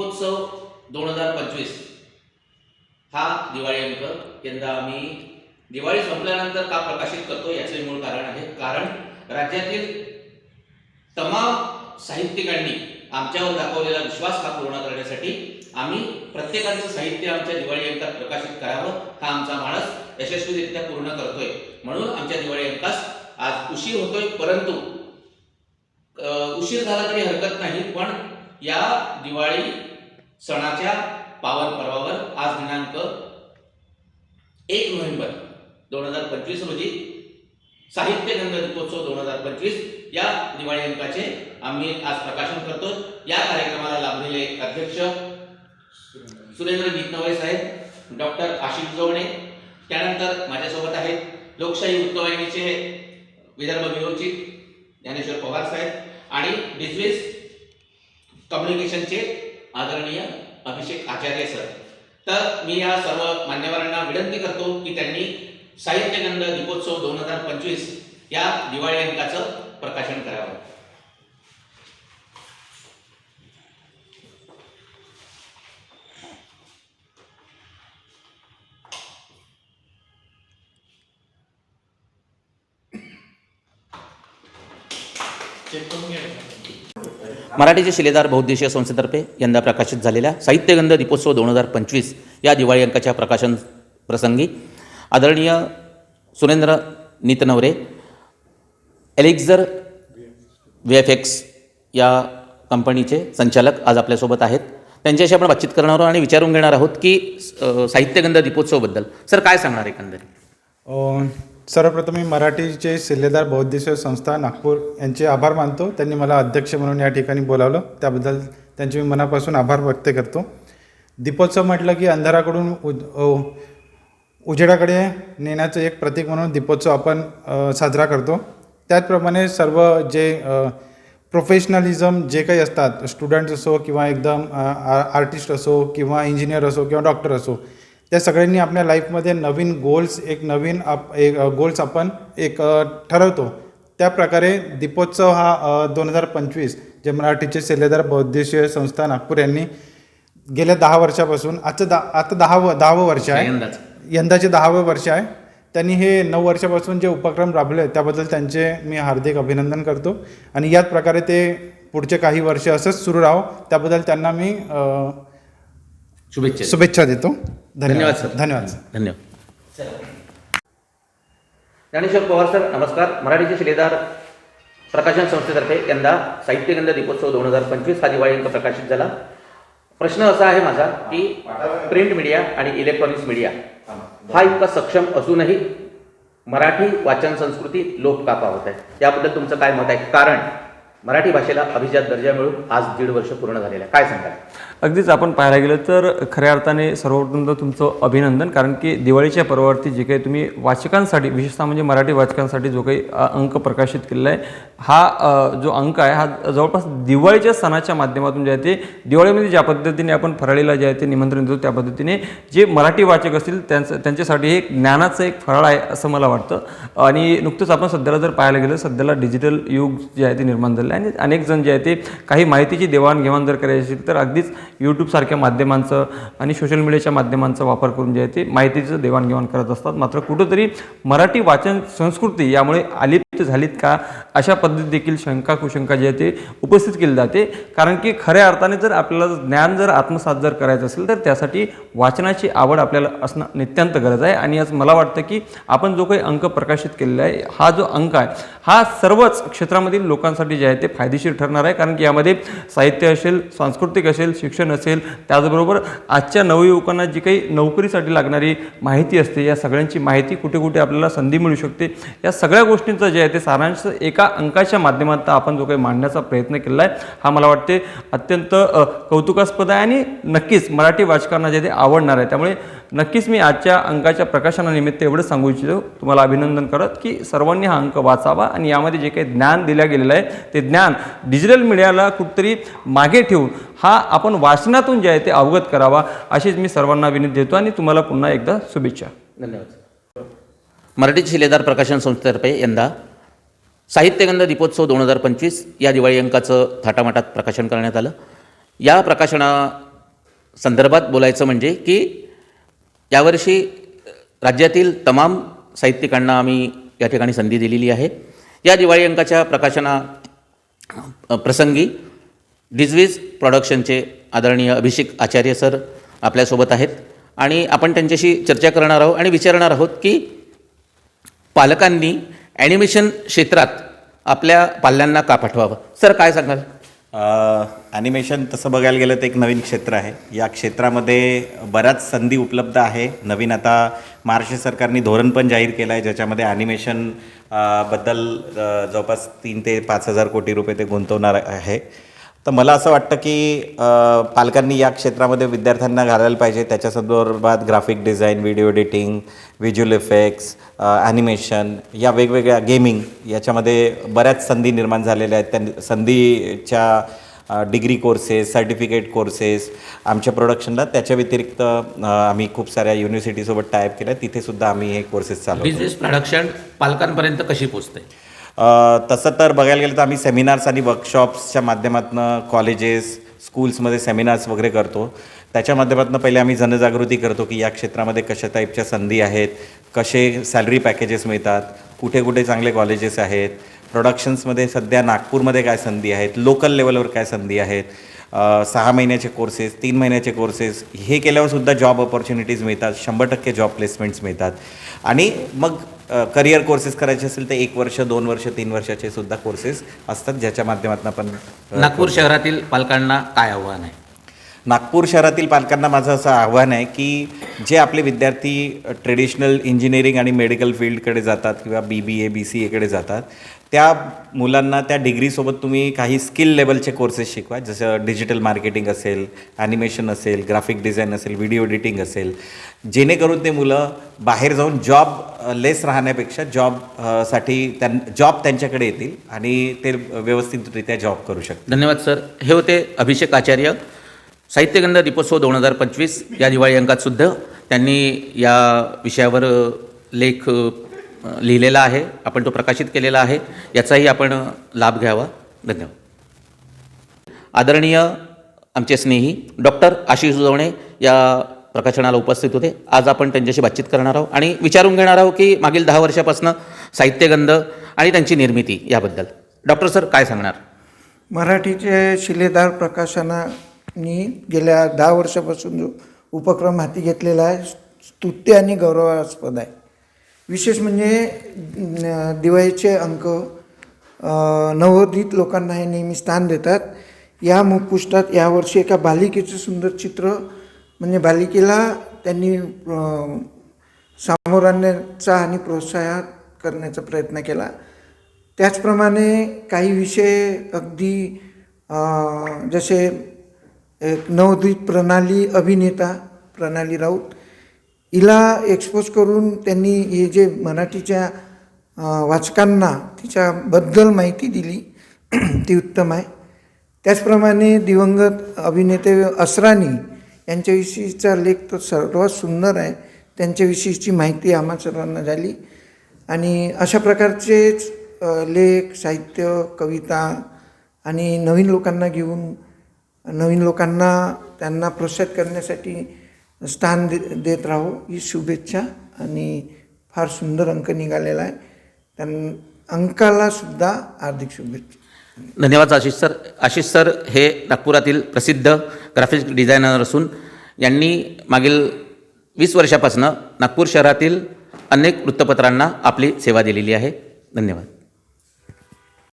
दीपोत्सव दोन हजार पंचवीस. हा दिवाळी अंक. यंदा आम्ही दिवाळी संपल्यानंतर का प्रकाशित करतो याचे मूळ कारण आहे. कारण राज्यातील तमाम साहित्यिकांनी आमच्यावर दाखवलेला विश्वास हा पूर्ण करण्यासाठी आम्ही प्रत्येकाचं साहित्य आमच्या दिवाळी अंकात प्रकाशित करावं हा आमचा माणस यशस्वीरित्या पूर्ण करतोय. म्हणून आमच्या दिवाळी अंकास आज उशीर होतोय परंतु उशीर झाला तरी हरकत नाही पण या दिवाळी सणाच्या पावन पर्वावर आज दिनांक एक नोव्हेंबर दोन हजार पंचवीस रोजी साहित्य गंध दीपोत्सव दोन हजार पंचवीस या दिवाळी अंकाचे आम्ही आज प्रकाशन करतो. या कार्यक्रमाला लाभलेले अध्यक्ष सुरेंद्र गीतनवरे साहेब डॉक्टर आशिष जोवणे त्यानंतर माझ्यासोबत आहेत लोकशाही वृत्तवाहिनीचे विदर्भ विरोचित ज्ञानेश्वर पवार साहेब आणि बिझनेस कम्युनिकेशनचे आदरणीय अभिषेक आचार्य सर. तर मी या सर्व मान्यवरांना विनंती करतो की त्यांनी साहित्यगंध दीपोत्सव दोन हजार पंचवीस या दिवाळी अंकाचं प्रकाशन करावं. मराठीचे शिलेदार बहुद्देशीय संस्थेतर्फे यंदा प्रकाशित झालेल्या साहित्यगंध दीपोत्सव दोन हजार पंचवीस या दिवाळी अंकाच्या प्रकाशन प्रसंगी आदरणीय Surendra Nitnaware Elixir V F X या कंपनीचे संचालक आज आपल्यासोबत आहेत. त्यांच्याशी आपण बातचीत करणार आहोत आणि विचारून घेणार आहोत की साहित्यगंध दीपोत्सवबद्दल. सर काय सांगणार एकंदरीत? सर्वप्रथम मी मराठीचे शिल्लेदार बौद्धेश्वर संस्था नागपूर यांचे आभार मानतो. त्यांनी मला अध्यक्ष म्हणून या ठिकाणी बोलावलं. त्याबद्दल त्यांचे मी मनापासून आभार व्यक्त करतो. दीपोत्सव म्हटलं की अंधाराकडून उज उजेडाकडे नेण्याचं एक प्रतीक म्हणून दीपोत्सव आपण साजरा करतो. त्याचप्रमाणे सर्व जे प्रोफेशनलिझम जे काही असतात स्टुडंट्स असो किंवा एकदम आर्टिस्ट असो किंवा इंजिनियर असो किंवा डॉक्टर असो त्या सगळ्यांनी आपल्या लाईफमध्ये नवीन गोल्स एक नवीन आप एक गोल्स आपण एक ठरवतो. त्या प्रकारे दीपोत्सव हा दोन हजार पंचवीस जे मराठीचे सेलेदार बौद्धिशीय संस्था नागपूर यांनी गेल्या दहा वर्षापासून आजचं दा आता दहावं दहावं वर्ष आहे. यंदाच. दहावे वर्ष आहे. त्यांनी हे नऊ वर्षापासून जे उपक्रम राबवले त्याबद्दल त्यांचे मी हार्दिक अभिनंदन करतो. आणि याच प्रकारे ते पुढचे काही वर्ष असंच सुरू राहो. त्याबद्दल त्यांना मी शुभेच्छा शुभेच्छा देतो. धन्यवाद सर. धन्यवाद. सर धन्यवाद ज्ञानेश्वर पवार सर नमस्कार. मराठीचे शिलेदार प्रकाशन संस्थेतर्फे यंदा साहित्यगंध दीपोत्सव दोन हजार पंचवीस हा दिवाळी अंक प्रकाशित झाला. प्रश्न असा आहे माझा की प्रिंट मीडिया आणि इलेक्ट्रॉनिक्स मीडिया हा इतका सक्षम असूनही मराठी वाचन संस्कृती लोप का पावत आहे? याबद्दल तुमचं काय मत आहे? कारण मराठी भाषेला अभिजात दर्जा मिळून आज दीड वर्ष पूर्ण झालेलं आहे. काय सांगाल? अगदीच आपण पाहायला गेलं तर खऱ्या अर्थाने सर्वप्रथम तर तुमचं अभिनंदन कारण की दिवाळीच्या पर्वावरती जे काही तुम्ही वाचकांसाठी विशेषतः म्हणजे मराठी वाचकांसाठी जो काही अंक प्रकाशित केलेला आहे हा जो अंक आहे हा जवळपास दिवाळीच्या सणाच्या माध्यमातून जे आहे ते दिवाळीमध्ये ज्या पद्धतीने आपण फराळीला जे आहे ते निमंत्रण देतो त्या पद्धतीने जे मराठी वाचक असतील त्यांचं त्यांच्यासाठी हे एक ज्ञानाचं एक फराळ आहे असं मला वाटतं. आणि नुकतंच आपण सध्याला जर पाहायला गेलं सध्याला डिजिटल युग जे आहे ते निर्माण झालं आहे. आणि अनेक जण जे आहे ते काही माहितीची देवाणघेवाण जर करायची असेल तर अगदीच यूट्यूबसारख्या माध्यमांचं आणि सोशल मीडियाच्या माध्यमांचा वापर करून जे आहे ते माहितीचं देवाणघेवाण करत असतात. मात्र कुठंतरी मराठी वाचन संस्कृती यामुळे अलिप्त झालीत का? अशा पद्धती देखील शंका कुशंका जी आहे ते उपस्थित केली जाते. कारण की खऱ्या अर्थाने जर आपल्याला ज्ञान जर आत्मसात जर करायचं असेल तर त्यासाठी वाचनाची आवड आपल्याला असणं नित्यांत गरज आहे. आणि आज मला वाटतं की आपण जो काही अंक प्रकाशित केलेला आहे हा जो अंक आहे हा सर्वच क्षेत्रामधील लोकांसाठी जे आहे ते फायदेशीर ठरणार आहे कारण की यामध्ये साहित्य असेल सांस्कृतिक असेल शिक्षण असेल त्याचबरोबर आजच्या नवयुवकांना जी काही नोकरीसाठी लागणारी माहिती असते या सगळ्यांची माहिती कुठे कुठे आपल्याला संधी मिळू शकते या सगळ्या गोष्टींचं जे आहे ते सारांश एका अंकाच्या माध्यमात आपण जो काही मांडण्याचा प्रयत्न केला आहे हा मला वाटते अत्यंत कौतुकास्पद आहे आणि नक्कीच मराठी वाचकांना जे ते आवडणार आहे. त्यामुळे नक्कीच मी आजच्या अंकाच्या प्रकाशनानिमित्त एवढं सांगू इच्छितो. तुम्हाला अभिनंदन करत की सर्वांनी हा अंक वाचावा आणि यामध्ये जे काही ज्ञान दिलं गेलेलं आहे ते ज्ञान डिजिटल मीडियाला कुठतरी मागे ठेवून हा आपण वाचनातून जे आहे ते अवगत करावा अशीच मी सर्वांना विनंती देतो आणि तुम्हाला पुन्हा एकदा शुभेच्छा. धन्यवाद. मराठी शिलेदार प्रकाशन संस्थेतर्फे यंदा साहित्यगंध दीपोत्सव दोन हजार पंचवीस या दिवाळी अंकाचं थाटामाटात प्रकाशन करण्यात आलं. या प्रकाशना संदर्भात बोलायचं म्हणजे की यावर्षी राज्यातील तमाम साहित्यिकांना आम्ही या ठिकाणी संधी दिलेली आहे. या दिवाळी अंकाच्या प्रकाशना प्रसंगी डिजवीज प्रॉडक्शनचे आदरणीय अभिषेक आचार्य सर आपल्यासोबत आहेत आणि आपण त्यांच्याशी चर्चा करणार आहोत आणि विचारणार आहोत की पालकांनी ॲनिमेशन क्षेत्रात आपल्या पाल्यांना का पाठवावं? सर काय सांगाल? ॲनिमेशन तसं बघायला गेलं तर एक नवीन क्षेत्र आहे. या क्षेत्रामध्ये बऱ्याच संधी उपलब्ध आहे. नवीन आता महाराष्ट्र सरकारने धोरण पण जाहीर केलं आहे ज्याच्यामध्ये ॲनिमेशनबद्दल जवळपास तीन ते पाच हजार कोटी रुपये ते गुंतवणार आहे. तर मला असं वाटतं की पालकांनी या क्षेत्रामध्ये विद्यार्थ्यांना घालायला पाहिजे. त्याच्या संदर्भात graphic design video editing visual effects animation या वेगवेगळ्या गेमिंग याच्यामध्ये बऱ्याच संधी निर्माण झालेल्या आहेत. त्या संधीच्या डिग्री कोर्सेस सर्टिफिकेट कोर्सेस आमच्या प्रोडक्शनला त्याच्या व्यतिरिक्त आम्ही खूप साऱ्या युनिव्हर्सिटीसोबत टायप केल्या. तिथे सुद्धा आम्ही हे कोर्सेस चालू बिझनेस प्रोडक्शन पालकांपर्यंत कशी पोचते तसं तर बघायला गेलं तर आम्ही सेमिनार्स आणि वर्कशॉप्सच्या माध्यमातून कॉलेजेस स्कूल्समध्ये सेमिनार्स वगैरे करतो. त्याच्या माध्यमातून पहिले आम्ही जनजागृती करतो की या क्षेत्रामध्ये कशा टाईपच्या संधी आहेत कसे सॅलरी पॅकेजेस मिळतात कुठे कुठे चांगले कॉलेजेस आहेत प्रोडक्शन्समध्ये सध्या नागपूरमध्ये काय संधी आहेत लोकल लेवलवर काय संधी आहेत सहा महिन्याचे कोर्सेस तीन महिन्याचे कोर्सेस हे केल्यावर सुद्धा जॉब ऑपॉर्च्युनिटीज मिळतात शंभर टक्के जॉब प्लेसमेंट्स मिळतात. आणि मग करिअर कोर्सेस करायचे असेल तर एक वर्ष दोन वर्ष तीन वर्षाचे सुद्धा कोर्सेस असतात ज्याच्या माध्यमातून आपण नागपूर शहरातील पालकांना काय आव्हान आहे? नागपूर शहरातील पालकांना माझं असं आव्हान आहे की जे आपले विद्यार्थी ट्रेडिशनल इंजिनिअरिंग आणि मेडिकल फील्डकडे जातात किंवा बी बी ए बी सी एकडे जातात त्या मुलांना त्या डिग्रीसोबत तुम्ही काही स्किल लेवलचे कोर्सेस शिकवा. जसं डिजिटल मार्केटिंग असेल ॲनिमेशन असेल ग्राफिक डिझाईन असेल व्हिडिओ एडिटिंग असेल. जेणेकरून ते मुलं बाहेर जाऊन जॉब लेस राहण्यापेक्षा जॉबसाठी त्यां जॉब त्यांच्याकडे येतील आणि ते व्यवस्थितरित्या जॉब करू शकतात धन्यवाद सर हे होते अभिषेक आचार्य. साहित्यगंध दीपोत्सव दोन हजार पंचवीस या दिवाळी अंकातसुद्धा त्यांनी या विषयावर लेख लिहिलेला आहे. आपण तो प्रकाशित केलेला आहे. याचाही आपण लाभ घ्यावा. धन्यवाद. आदरणीय आमचे स्नेही डॉक्टर आशिष सुजवणे या प्रकाशनाला उपस्थित होते. आज आपण त्यांच्याशी बातचीत करणार आहोत आणि विचारून घेणार आहोत की मागील दहा वर्षापासून साहित्यगंध आणि त्यांची निर्मिती याबद्दल. डॉक्टर सर काय सांगणार? मराठीचे शिलेदार प्रकाशना मी गेल्या दहा वर्षापासून जो उपक्रम हाती घेतलेला आहे स्तुत्य आणि गौरवास्पद आहे. विशेष म्हणजे दिवाळीचे अंक नवोदित लोकांना हे नेहमी स्थान देतात. या मुखपुष्टात यावर्षी एका बालिकेचं सुंदर चित्र म्हणजे बालिकेला त्यांनी सामोर आणण्याचा आणि प्रोत्साहन करण्याचा प्रयत्न केला. त्याचप्रमाणे काही विषय अगदी जसे एक नवोदित प्रणाली अभिनेता प्रणाली राऊत हिला एक्सपोज करून त्यांनी हे जे मराठीच्या वाचकांना तिच्याबद्दल माहिती दिली ती उत्तम आहे. त्याचप्रमाणे दिवंगत अभिनेते असरानी यांच्याविषयीचा लेख तर सर्वात सुंदर आहे. त्यांच्याविषयीची माहिती आम्हा सर्वांना झाली. आणि अशा प्रकारचेच लेख साहित्य कविता आणि नवीन लोकांना घेऊन नवीन लोकांना त्यांना प्रोत्साहित करण्यासाठी स्थान दे देत राहू ही शुभेच्छा. आणि फार सुंदर अंक निघालेला आहे. त्यां अंकाला सुद्धा हार्दिक शुभेच्छा. धन्यवाद आशिष सर. आशिष सर हे नागपुरातील प्रसिद्ध ग्राफिक डिझायनर असून यांनी मागील वीस वर्षापासून नागपूर शहरातील अनेक वृत्तपत्रांना आपली सेवा दिलेली आहे. धन्यवाद.